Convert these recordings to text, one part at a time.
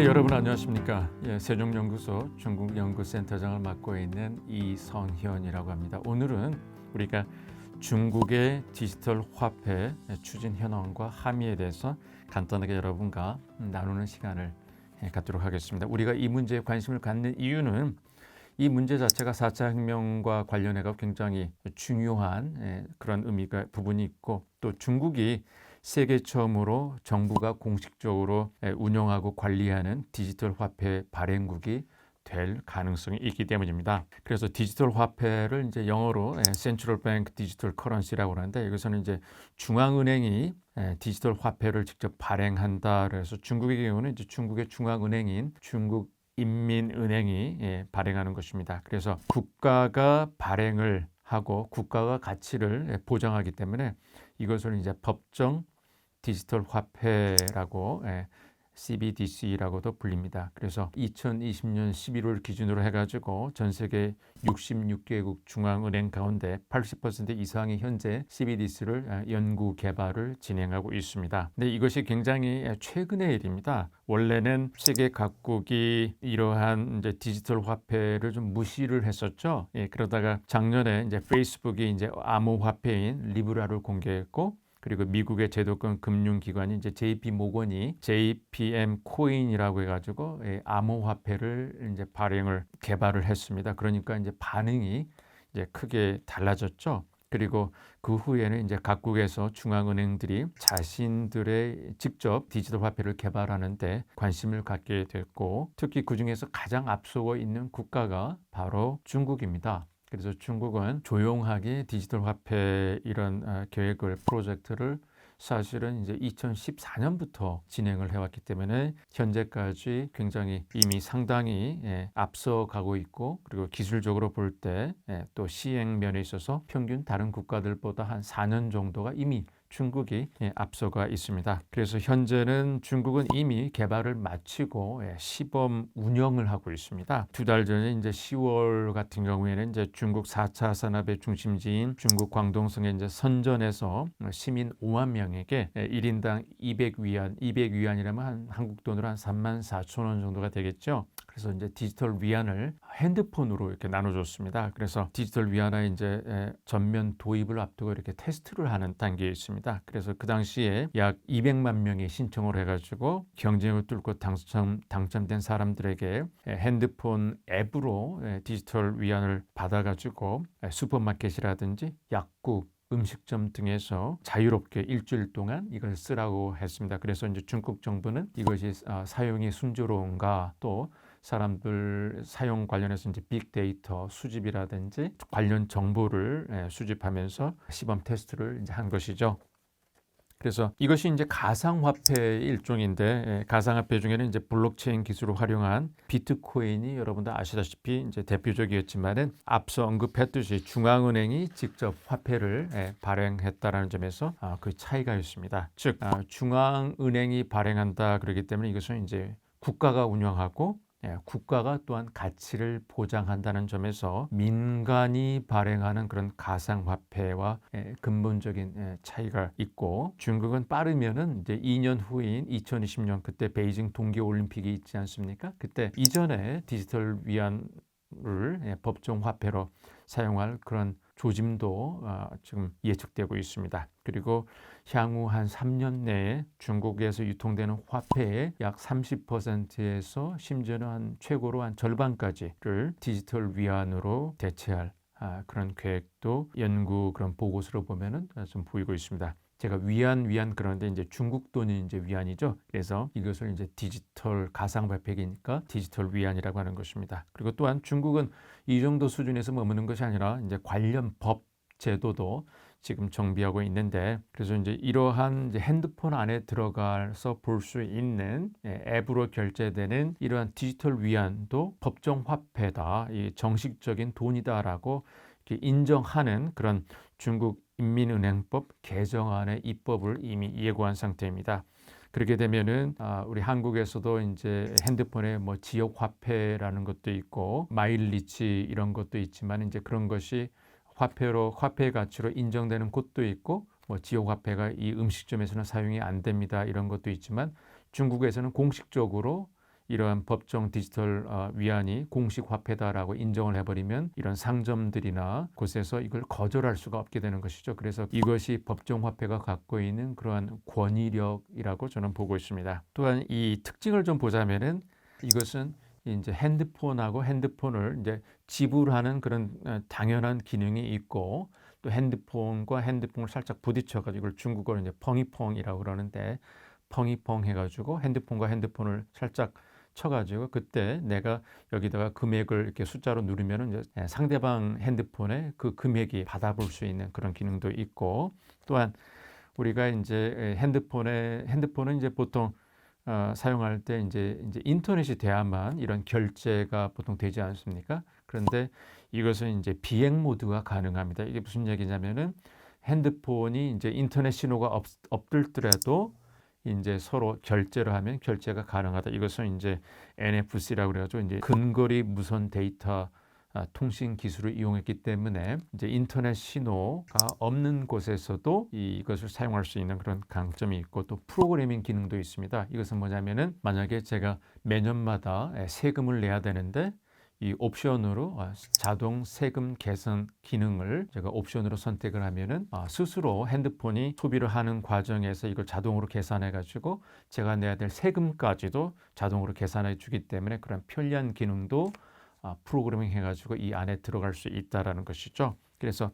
예, 여러분 안녕하십니까? 예, 세종연구소 중국연구센터장을 맡고 있는 이성현이라고 합니다. 오늘은 우리가 중국의 디지털 화폐 추진 현황과 함의에 대해서 간단하게 여러분과 나누는 시간을 예, 갖도록 하겠습니다. 우리가 이 문제에 관심을 갖는 이유는 이 문제 자체가 4차 혁명과 관련해가 굉장히 중요한 예, 그런 의미가 부분이 있고 또 중국이 세계 처음으로 정부가 공식적으로 예, 운영하고 관리하는 디지털 화폐 발행국이 될 가능성이 있기 때문입니다. 그래서 디지털 화폐를 이제 영어로 예, Central Bank Digital Currency라고 하는데 이것은 이제 중앙은행이 예, 디지털 화폐를 직접 발행한다. 그래서 중국의 경우는 이제 중국의 중앙은행인 중국 인민은행이 예, 발행하는 것입니다. 그래서 국가가 발행을 하고 국가가 가치를 예, 보장하기 때문에 이것을 이제 법정 디지털 화폐라고 예, CBDC라고도 불립니다. 그래서 2020년 11월 기준으로 해가지고 전 세계 66개국 중앙은행 가운데 80% 이상이 현재 CBDC를 아, 연구 개발을 진행하고 있습니다. 근데 이것이 굉장히 최근의 일입니다. 원래는 세계 각국이 이러한 이제 디지털 화폐를 좀 무시를 했었죠. 예, 그러다가 작년에 이제 페이스북이 이제 암호 화폐인 리브라를 공개했고 그리고 미국의 제도권 금융기관인 이제 JP 모건이 JPM 코인이라고 해가지고 예, 암호화폐를 이제 발행을 개발을 했습니다. 그러니까 이제 반응이 이제 크게 달라졌죠. 그리고 그 후에는 이제 각국에서 중앙은행들이 자신들의 직접 디지털 화폐를 개발하는데 관심을 갖게 됐고 특히 그 중에서 가장 앞서고 있는 국가가 바로 중국입니다. 그래서 중국은 조용하게 디지털 화폐 이런 어, 계획을 프로젝트를 사실은 이제 2014년부터 진행을 해왔기 때문에 현재까지 굉장히 이미 상당히 예, 앞서가고 있고 그리고 기술적으로 볼 때또 예, 시행 면에 있어서 평균 다른 국가들보다 한 4년 정도가 이미 중국이 예, 앞서가 있습니다. 그래서 현재는 중국은 이미 개발을 마치고 예, 시범 운영을 하고 있습니다. 두 달 전에 이제 10월 같은 경우에는 이제 중국 4차 산업의 중심지인 중국 광동성의 이제 선전에서 시민 5만 명에게 1인당 예, 200위안, 200위안이라면 한 한국 돈으로 한 3만 4천 원 정도가 되겠죠. 그래서 이제 디지털 위안을 핸드폰으로 이렇게 나눠줬습니다. 그래서 디지털 위안화 이제 전면 도입을 앞두고 이렇게 테스트를 하는 단계에 있습니다. 그래서 그 당시에 약 200만 명이 신청을 해가지고 경쟁을 뚫고 당첨 당첨된 사람들에게 핸드폰 앱으로 디지털 위안을 받아가지고 슈퍼마켓이라든지 약국 음식점 등에서 자유롭게 일주일 동안 이걸 쓰라고 했습니다. 그래서 이제 중국 정부는 이것이 아, 사용이 순조로운가 또 사람들 사용 관련해서 이제 빅데이터 수집이라든지 관련 정보를 예, 수집하면서 시범 테스트를 이제 한 것이죠. 그래서 이것이 이제 가상화폐의 일종인데 예, 가상화폐 중에는 이제 블록체인 기술을 활용한 비트코인이 여러분들 아시다시피 이제 대표적이었지만은 앞서 언급했듯이 중앙은행이 직접 화폐를 예, 발행했다라는 점에서 아, 그 차이가 있습니다. 즉 아, 중앙은행이 발행한다 그러기 때문에 이것은 이제 국가가 운영하고 예, 국가가 또한 가치를 보장한다는 점에서 민간이 발행하는 그런 가상화폐와 예, 근본적인 예, 차이가 있고 중국은 빠르면은 이제 2년 후인 2020년 그때 베이징 동계올림픽이 있지 않습니까? 그때 이전에 디지털 위안을 법정 화폐로 사용할 그런 조짐도 어, 지금 예측되고 있습니다. 그리고 향후 한 3년 내에 중국에서 유통되는 화폐의 약 30%에서 심지어는 한 최고로 한 절반까지를 디지털 위안으로 대체할 아, 그런 계획도 연구 그런 보고서로 보면은 좀 보이고 있습니다. 제가 위안 위안 그러는데 이제 중국 돈이 이제 위안이죠. 그래서 이것을 이제 디지털 가상화폐기니까 디지털 위안이라고 하는 것입니다. 그리고 또한 중국은 이 정도 수준에서 머무는 것이 아니라 이제 관련 법 제도도 지금 정비하고 있는데 그래서 이제 이러한 이제 핸드폰 안에 들어가서 볼 수 있는 예, 앱으로 결제되는 이러한 디지털 위안도 법정 화폐다, 이 정식적인 돈이다라고 인정하는 그런 중국 인민은행법 개정안의 입법을 이미 예고한 상태입니다. 그렇게 되면은 아, 우리 한국에서도 이제 핸드폰에 뭐 지역 화폐라는 것도 있고 마일리치 이런 것도 있지만 이제 그런 것이 화폐로 화폐 가치로 인정되는 곳도 있고 뭐 지역 화폐가 이 음식점에서는 사용이 안 됩니다 이런 것도 있지만 중국에서는 공식적으로 이러한 법정 디지털 어, 위안이 공식 화폐다라고 인정을 해버리면 이런 상점들이나 곳에서 이걸 거절할 수가 없게 되는 것이죠. 그래서 이것이 법정 화폐가 갖고 있는 그러한 권위력이라고 저는 보고 있습니다. 또한 이 특징을 좀 보자면은 이것은 이제 핸드폰하고 핸드폰을 이제 지불하는 그런 어, 당연한 기능이 있고 또 핸드폰과 핸드폰을 살짝 부딪혀가지고 이걸 중국어로 이제 펑이펑이라고 그러는데 펑이펑 해가지고 핸드폰과 핸드폰을 살짝 쳐가지고 그때 내가 여기다가 금액을 이렇게 숫자로 누르면은 이제 예, 상대방 핸드폰에 그 금액이 받아볼 수 있는 그런 기능도 있고 또한 우리가 이제 예, 핸드폰에 핸드폰은 이제 보통 어, 사용할 때 이제 이제 인터넷이 돼야만 이런 결제가 보통 되지 않습니까? 그런데 이것은 이제 비행 모드가 가능합니다. 이게 무슨 얘기냐면은 핸드폰이 이제 인터넷 신호가 없, 없더라도 이제 서로 결제를 하면 결제가 가능하다. 이것은 이제 NFC라고 그래가지고 이제 근거리 무선 데이터 아, 통신 기술을 이용했기 때문에 이제 인터넷 신호가 없는 곳에서도 이것을 사용할 수 있는 그런 강점이 있고 또 프로그래밍 기능도 있습니다. 이것은 뭐냐면은 만약에 제가 매년마다 세금을 내야 되는데 이 옵션으로 아, 자동 세금 개선 기능을 제가 옵션으로 선택을 하면은 아, 스스로 핸드폰이 소비를 하는 과정에서 이걸 자동으로 계산해 가지고 제가 내야 될 세금까지도 자동으로 계산해 주기 때문에 그런 편리한 기능도 아, 프로그래밍 해가지고 이 안에 들어갈 수 있다라는 것이죠. 그래서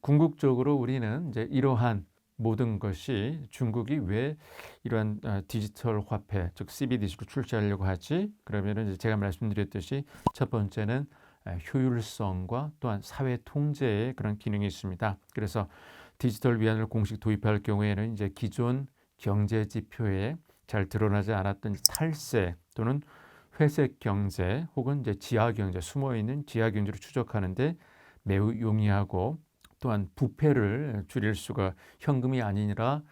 궁극적으로 우리는 이제 이러한 모든 것이 중국이 왜 이러한 어, 디지털 화폐, 즉 CBDC를 출시하려고 하지? 그러면은 제가 말씀드렸듯이 첫 번째는 효율성과 또한 사회 통제의 그런 기능이 있습니다. 그래서 디지털 위안을 공식 도입할 경우에는 이제 기존 경제 지표에 잘 드러나지 않았던 탈세 또는 회색 경제 혹은 이제 지하 경제 숨어 있는 지하 경제를 추적하는데 매우 용이하고 또한 부패를 줄일 수가 현금이 아니라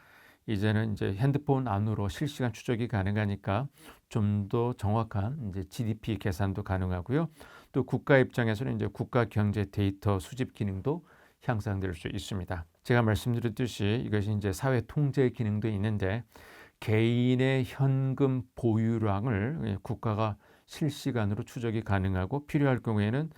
이제는 이제 핸드폰 안으로 실시간 추적이 가능하니까 좀 더 정확한 이제 GDP 계산도 가능하고요. 또 국가 입장에서는 이제 국가 경제 데이터 수집 기능도 향상될 수 있습니다. 제가 말씀드렸듯이 이것이 이제 사회 통제 기능도 있는데 개인의 현금 보유량을 국가가 실시간으로 추적이 가능하고 필요할 경우에는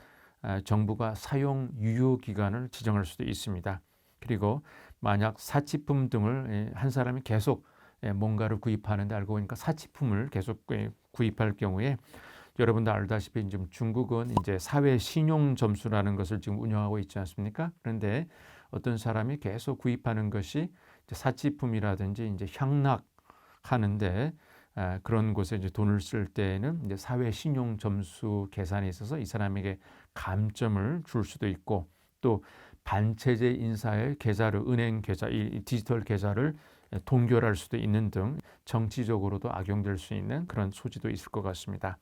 아, 정부가 사용 유효 기간을 지정할 수도 있습니다. 그리고 만약 사치품 등을 예, 한 사람이 계속 예, 뭔가를 구입하는데 알고 보니까 사치품을 계속 예, 구입할 경우에 여러분도 알다시피 지금 중국은 이제 사회 신용 점수라는 것을 지금 운영하고 있지 않습니까? 그런데 어떤 사람이 계속 구입하는 것이 사치품이라든지 이제 향락 하는데 아, 그런 곳에 이제 돈을 쓸 때에는 이제 사회 신용 점수 계산에 있어서 이 사람에게 감점을 줄 수도 있고 또 반체제 인사의 계좌를 은행 계좌 이 디지털 계좌를 동결할 수도 있는 등 정치적으로도 악용될 수 있는 그런 소지도 있을 것 같습니다.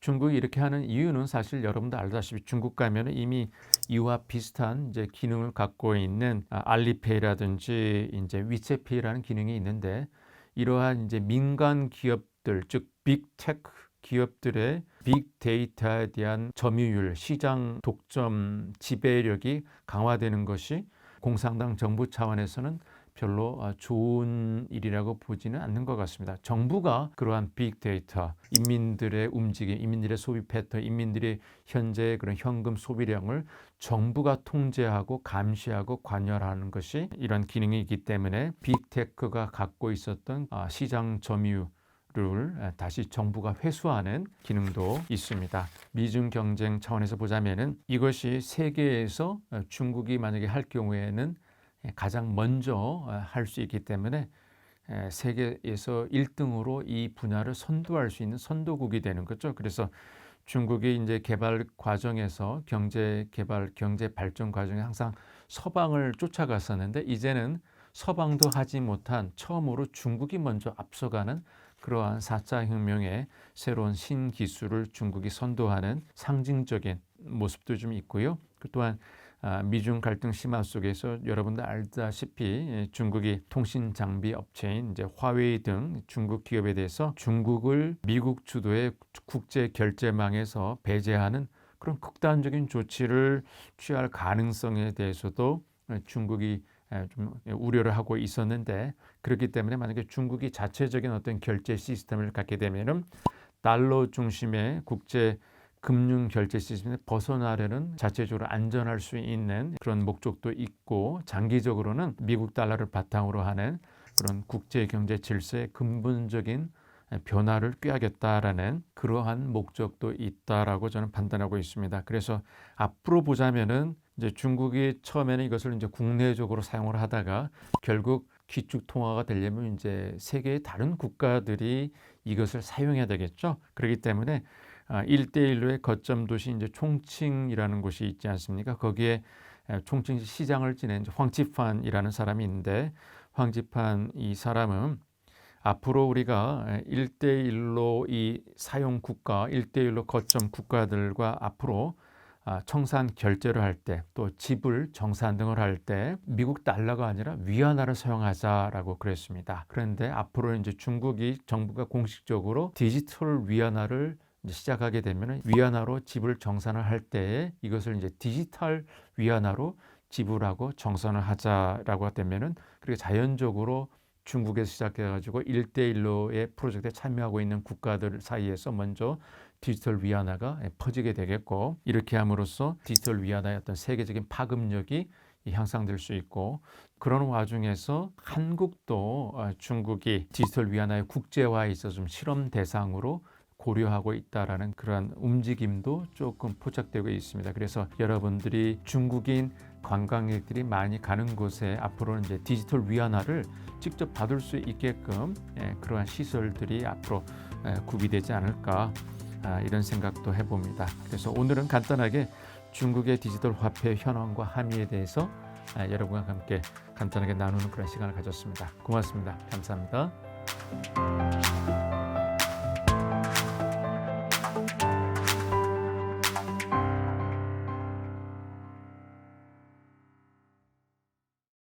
중국이 이렇게 하는 이유는 사실 여러분도 알다시피 중국 가면은 이미 이와 비슷한 이제 기능을 갖고 있는 아, 알리페이라든지 이제 위챗페이라는 기능이 있는데 이러한 이제 민간 기업들 즉 빅테크 기업들의 빅데이터에 대한 점유율, 시장 독점 지배력이 강화되는 것이 공산당 정부 차원에서는 별로 아, 좋은 일이라고 보지는 않는 것 같습니다. 정부가 그러한 빅데이터, 인민들의 움직임, 인민들의 소비 패턴, 인민들의 현재 그런 현금 소비량을 정부가 통제하고 감시하고 관여하는 것이 이런 기능이기 때문에 빅테크가 갖고 있었던 아, 시장 점유 를 다시 정부가 회수하는 기능도 있습니다. 미중 경쟁 차원에서 보자면은 이것이 세계에서 중국이 만약에 할 경우에는 가장 먼저 할 수 있기 때문에 세계에서 1등으로 이 분야를 선도할 수 있는 선도국이 되는 거죠. 그래서 중국이 이제 개발 과정에서 경제 개발, 경제 발전 과정에 항상 서방을 쫓아갔었는데 이제는 서방도 하지 못한 처음으로 중국이 먼저 앞서가는 그러한 4차 혁명의 새로운 신기술을 중국이 선도하는 상징적인 모습도 좀 있고요. 그 또한 아, 미중 갈등 심화 속에서 여러분들 알다시피 예, 중국이 통신 장비 업체인 이제 화웨이 등 중국 기업에 대해서 중국을 미국 주도의 국제 결제망에서 배제하는 그런 극단적인 조치를 취할 가능성에 대해서도 중국이 에, 좀 우려를 하고 있었는데 그렇기 때문에 만약에 중국이 자체적인 어떤 결제 시스템을 갖게 되면은 달러 중심의 국제 금융 결제 시스템에 벗어나려는 자체적으로 안전할 수 있는 그런 목적도 있고 장기적으로는 미국 달러를 바탕으로 하는 그런 국제 경제 질서의 근본적인 변화를 꾀하겠다라는 그러한 목적도 있다라고 저는 판단하고 있습니다. 그래서 앞으로 보자면은 이제 중국이 처음에는 이것을 이제 국내적으로 사용을 하다가 결국 기축 통화가 되려면 이제 세계의 다른 국가들이 이것을 사용해야 되겠죠. 그렇기 때문에 아, 1대1로의 거점 도시 이제 총칭이라는 곳이 있지 않습니까? 거기에 에, 총칭 시장을 지낸 이제 황치판이라는 사람이 있는데 황지판 이 사람은 앞으로 우리가 1대1로 이 사용 국가, 1대1로 거점 국가들과 앞으로 아, 청산 결제를 할 때 또 지불 정산 등을 할 때 미국 달러가 아니라 위안화를 사용하자라고 그랬습니다. 그런데 앞으로 이제 중국이 정부가 공식적으로 디지털 위안화를 시작하게 되면 위안화로 지불 정산을 할 때에 이것을 이제 디지털 위안화로 지불하고 정산을 하자라고 되면은 그렇게 자연적으로 중국에서 시작해가지고 1대1로의 프로젝트에 참여하고 있는 국가들 사이에서 먼저 디지털 위안화가 퍼지게 되겠고 이렇게 함으로써 디지털 위안화의 어떤 세계적인 파급력이 향상될 수 있고 그런 와중에서 한국도 어, 중국이 디지털 위안화의 국제화에 있어서 좀 실험 대상으로 고려하고 있다라는 그러한 움직임도 조금 포착되고 있습니다. 그래서 여러분들이 중국인 관광객들이 많이 가는 곳에 앞으로는 이제 디지털 위안화를 직접 받을 수 있게끔 예, 그러한 시설들이 앞으로 예, 구비되지 않을까 아, 이런 생각도 해봅니다. 그래서 오늘은 간단하게 중국의 디지털 화폐 현황과 함의에 대해서 아, 여러분과 함께 간단하게 나누는 그런 시간을 가졌습니다. 고맙습니다. 감사합니다.